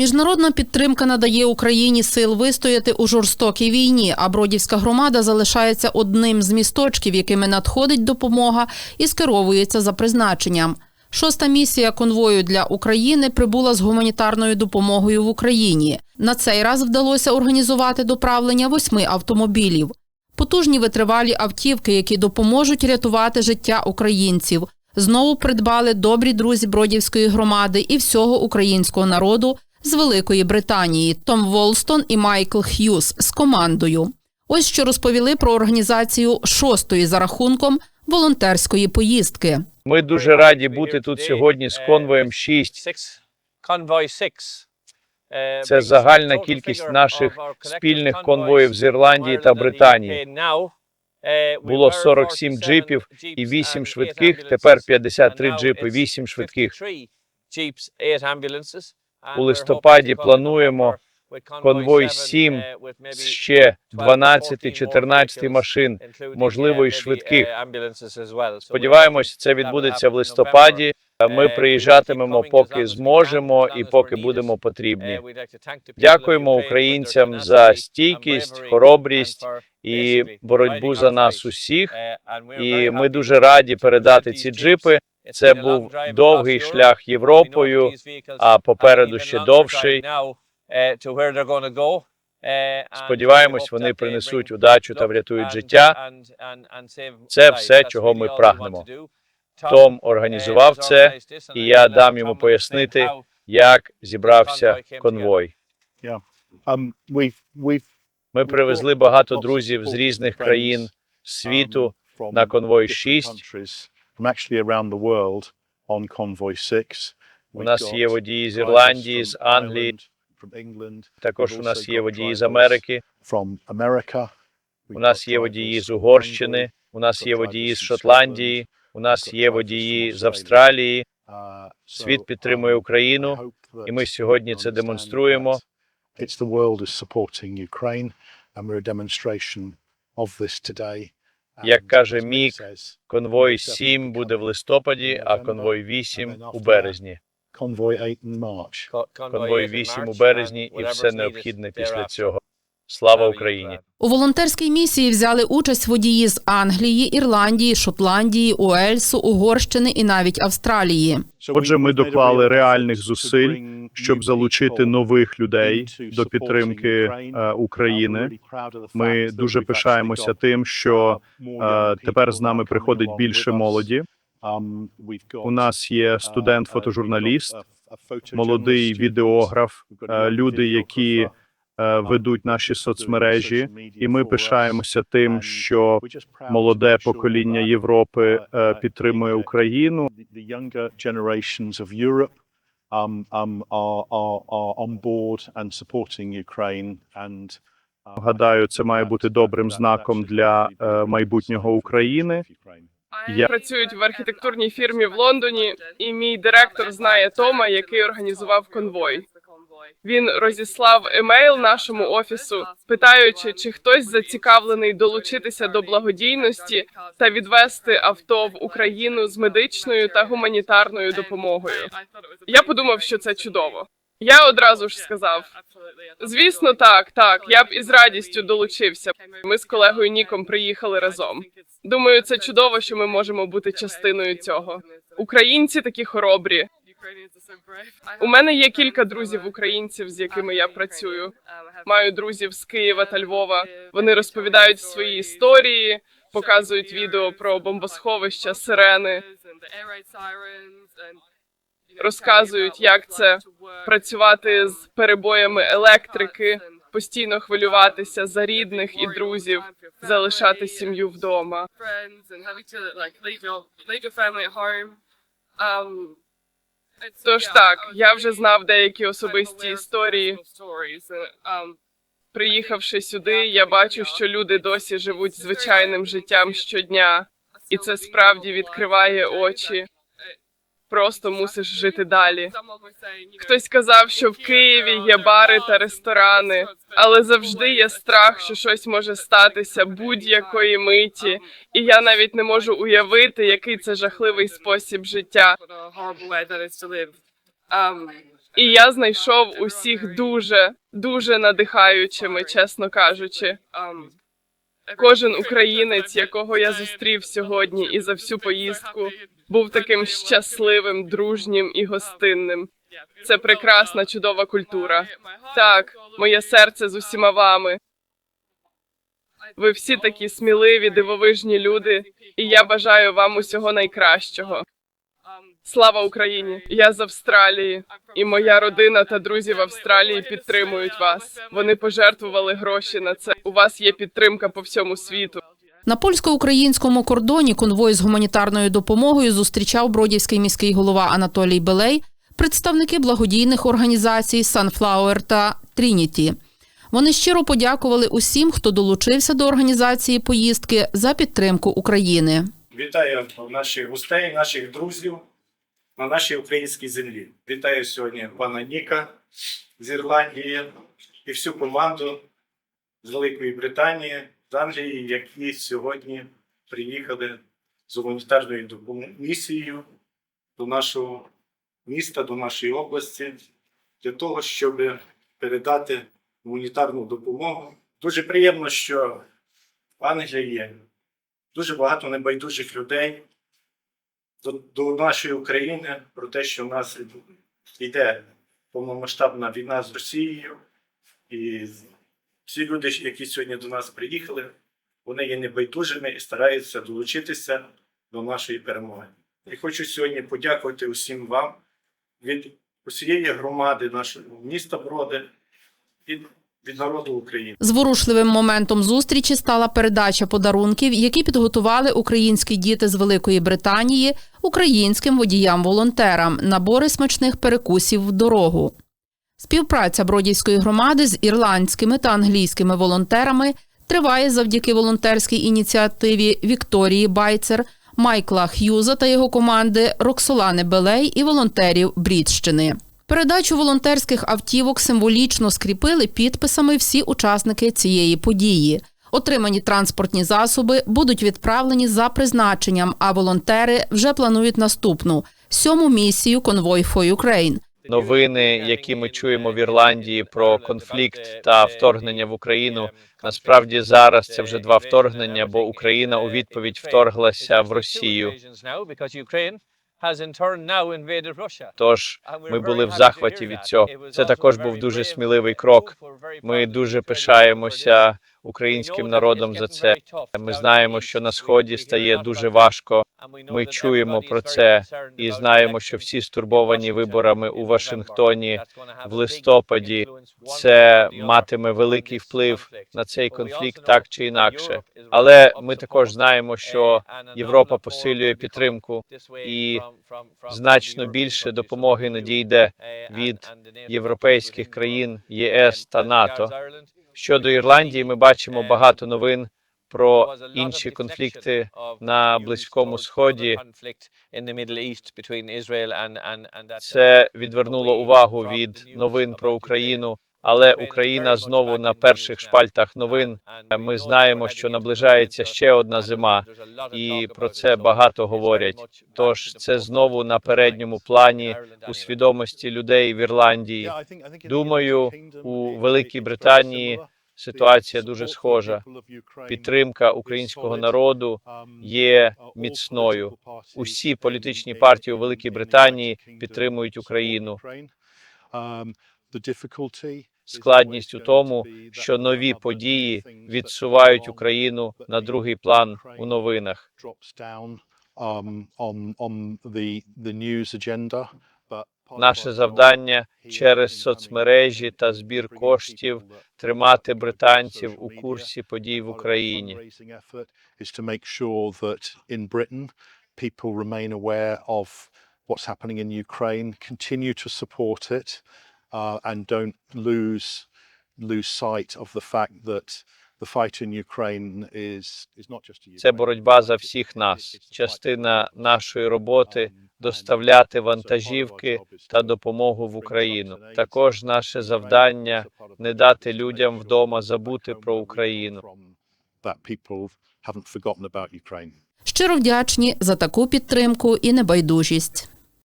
Міжнародна підтримка надає Україні сил вистояти у жорстокій війні. А Бродівська громада залишається одним з місточків, якими надходить допомога і скеровується за призначенням. Шоста місія конвою для України прибула з гуманітарною допомогою в Україні. На цей раз вдалося організувати доправлення восьми автомобілів. Потужні витривалі автівки, які допоможуть рятувати життя українців. Знову придбали добрі друзі Бродівської громади і всього українського народу з Великої Британії Том Волстон і Майкл Х'юз з командою. Ось що розповіли про організацію шостої за рахунком волонтерської поїздки. Ми дуже раді бути тут сьогодні з конвоєм 6. Це загальна кількість наших спільних конвоїв з Ірландії та Британії. Було 47 джипів і 8 швидких, тепер 53 джипи, 8 швидких. У листопаді плануємо конвой 7 з ще 12-14 машин, можливо, і швидких. Сподіваємось, це відбудеться в листопаді. Ми приїжджатимемо, поки зможемо і поки будемо потрібні. Дякуємо українцям за стійкість, хоробрість і боротьбу за нас усіх. І ми дуже раді передати ці джипи. Це був довгий шлях Європою, а попереду ще довший. Сподіваємось, вони принесуть удачу та врятують життя. Це все, чого ми прагнемо. Том організував це, і я дам йому пояснити, як зібрався конвой. Um, Ми привезли багато друзів з різних країн світу на конвой different 6. Countries, from actually around the world on convoy 6. У нас є водії з Ірландії, з Англії. Також у нас є водії з Америки. From America. У нас є водії з Угорщини. У нас є водії з Шотландії. У нас є водії з Австралії. Світ підтримує Україну, і ми сьогодні це демонструємо. It's the world is supporting Ukraine, and we're a demonstration of this today. Як каже Мік, Конвой 7 буде в листопаді, а конвой 8 у березні. convoy 8 in Конвой 8 у березні, і все необхідне після цього. Слава Україні! У волонтерській місії взяли участь водії з Англії, Ірландії, Шотландії, Уельсу, Угорщини і навіть Австралії. Отже, ми доклали реальних зусиль, щоб залучити нових людей до підтримки е, України. Ми дуже пишаємося тим, що е, тепер з нами приходить більше молоді. У нас є студент-фотожурналіст, молодий відеограф, е, люди, які ведуть наші соцмережі, і ми пишаємося тим, що молоде покоління Європи е, підтримує Україну. Um, um, uh, Гадаю, це має бути добрим знаком для е, майбутнього України. Я працюють в архітектурній фірмі в Лондоні, і мій директор знає Тома, який організував конвой. Він розіслав емейл нашому офісу, питаючи, чи хтось зацікавлений долучитися до благодійності та відвести авто в Україну з медичною та гуманітарною допомогою. Я подумав, що це чудово. Я одразу ж сказав: звісно, так, так, я б із радістю долучився. Ми з колегою Ніком приїхали разом. Думаю, це чудово, що ми можемо бути частиною цього. Українці такі хоробрі. У мене є кілька друзів українців, з якими я працюю. Маю друзів з Києва та Львова. Вони розповідають свої історії, показують відео про бомбосховища, сирени, розказують, як це працювати з перебоями електрики, постійно хвилюватися за рідних і друзів, залишати сім'ю вдома. Тож так, я вже знав деякі особисті історії. Приїхавши сюди, я бачу, що люди досі живуть звичайним життям щодня, і це справді відкриває очі. Просто мусиш жити далі. Хтось казав, що в Києві є бари та ресторани, але завжди є страх, що щось може статися будь-якої миті, і я навіть не можу уявити, який це жахливий спосіб життя. І я знайшов усіх дуже, дуже надихаючими, чесно кажучи. Кожен українець, якого я зустрів сьогодні і за всю поїздку, був таким щасливим, дружнім і гостинним. Це прекрасна, чудова культура. Так, моє серце з усіма вами. Ви всі такі сміливі, дивовижні люди, і я бажаю вам усього найкращого. Слава Україні! Я з Австралії, і моя родина та друзі в Австралії підтримують вас. Вони пожертвували гроші на це. У вас є підтримка по всьому світу. На польсько-українському кордоні конвой з гуманітарною допомогою зустрічав бродівський міський голова Анатолій Белей, представники благодійних організацій Sunflower та Trinity. Вони щиро подякували усім, хто долучився до організації поїздки за підтримку України. Вітаю наших гостей, наших друзів на нашій українській землі. Вітаю сьогодні пана Ніка з Ірландії і всю команду з Великої Британії, з Англії, які сьогодні приїхали з гуманітарною місією до нашого міста, до нашої області, для того, щоб передати гуманітарну допомогу. Дуже приємно, що в Англії є дуже багато небайдужих людей до, до нашої України про те, що в нас йде повномасштабна війна з Росією, і всі люди, які сьогодні до нас приїхали, вони є небайдужими і стараються долучитися до нашої перемоги. І хочу сьогодні подякувати усім вам від усієї громади нашого міста Броди і від народу України. Зворушливим моментом зустрічі стала передача подарунків, які підготували українські діти з Великої Британії українським водіям-волонтерам, набори смачних перекусів в дорогу. Співпраця Бродівської громади з ірландськими та англійськими волонтерами триває завдяки волонтерській ініціативі Вікторії Байцер, Майкла Х'юза та його команди Роксолани Белей і волонтерів Брідщини. Передачу волонтерських автівок символічно скріпили підписами всі учасники цієї події. Отримані транспортні засоби будуть відправлені за призначенням, а волонтери вже планують наступну сьому місію Конвой for Ukraine. Новини, які ми чуємо в Ірландії про конфлікт та вторгнення в Україну. Насправді зараз це вже два вторгнення, бо Україна у відповідь вторглася в Росію. Тож ми були в захваті від цього. Це також був дуже сміливий крок. Ми дуже пишаємося українським народом за це. Ми знаємо, що на сході стає дуже важко. Ми чуємо про це і знаємо, що всі стурбовані виборами у Вашингтоні в листопаді. Це матиме великий вплив на цей конфлікт, так чи інакше. Але ми також знаємо, що Європа посилює підтримку і значно більше допомоги надійде від європейських країн ЄС та НАТО. Щодо Ірландії, ми бачимо багато новин про інші конфлікти на Близькому Сході. Це відвернуло увагу від новин про Україну. Але Україна знову на перших шпальтах новин. Ми знаємо, що наближається ще одна зима, і про це багато говорять. Тож це знову на передньому плані у свідомості людей в Ірландії. Думаю, у Великій Британії ситуація дуже схожа. Підтримка українського народу є міцною. Усі політичні партії у Великій Британії підтримують Україну. Складність у тому, що нові події відсувають Україну на другий план у новинах. Наше завдання через соцмережі та збір коштів тримати британців у курсі подій в Україні. People remain aware of what's happening in Ukraine, continue to support it, uh, and don't lose lose sight of the fact that the fight in Ukraine is is not just a Це боротьба за всіх нас. Частина нашої роботи доставляти вантажівки та допомогу в Україну. Також наше завдання не дати людям вдома забути про Україну. Щиро вдячні за таку підтримку і небайдужість.